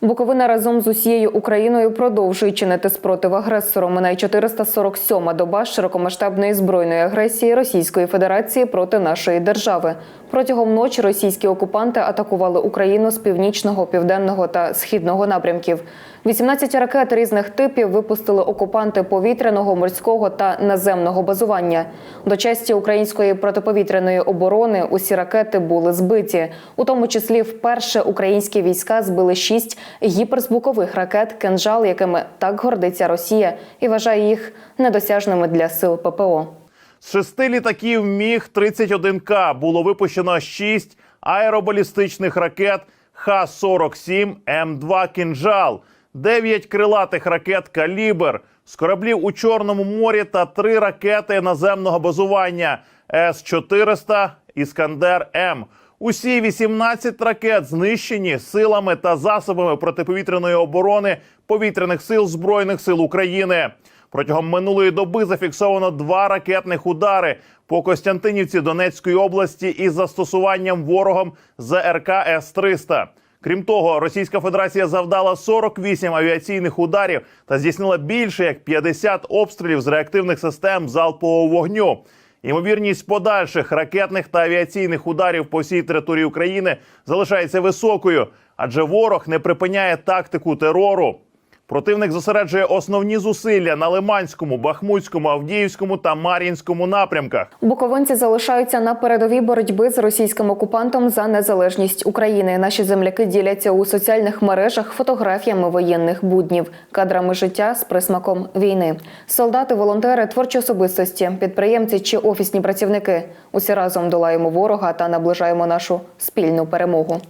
Буковина разом з усією Україною продовжує чинити спротив агресору. Минає 447-ма доба широкомасштабної збройної агресії Російської Федерації проти нашої держави. Протягом ночі російські окупанти атакували Україну з північного, південного та східного напрямків. 18 ракет різних типів випустили окупанти повітряного, морського та наземного базування. До честі української протиповітряної оборони усі ракети були збиті. У тому числі вперше українські війська збили шість гіперзвукових ракет «Кинжал», якими так гордиться Росія і вважає їх недосяжними для сил ППО. З шести літаків Міг 31 к було випущено шість аеробалістичних ракет Х-47 М2 «Кінжал», дев'ять крилатих ракет Калібр, з кораблів у Чорному морі та три ракети наземного базування С-400 Іскандер М. Усі 18 ракет знищені силами та засобами протиповітряної оборони повітряних сил Збройних сил України. Протягом минулої доби зафіксовано два ракетних удари по Костянтинівці Донецької області із застосуванням ворогом ЗРК С-300. Крім того, Російська Федерація завдала 48 авіаційних ударів та здійснила більше як 50 обстрілів з реактивних систем залпового вогню. Ймовірність подальших ракетних та авіаційних ударів по всій території України залишається високою, адже ворог не припиняє тактику терору. Противник зосереджує основні зусилля на Лиманському, Бахмутському, Авдіївському та Мар'їнському напрямках. Буковинці залишаються на передовій боротьби з російським окупантом за незалежність України. Наші земляки діляться у соціальних мережах фотографіями воєнних буднів, кадрами життя з присмаком війни. Солдати, волонтери, творчі особистості, підприємці чи офісні працівники. Усі разом долаємо ворога та наближаємо нашу спільну перемогу.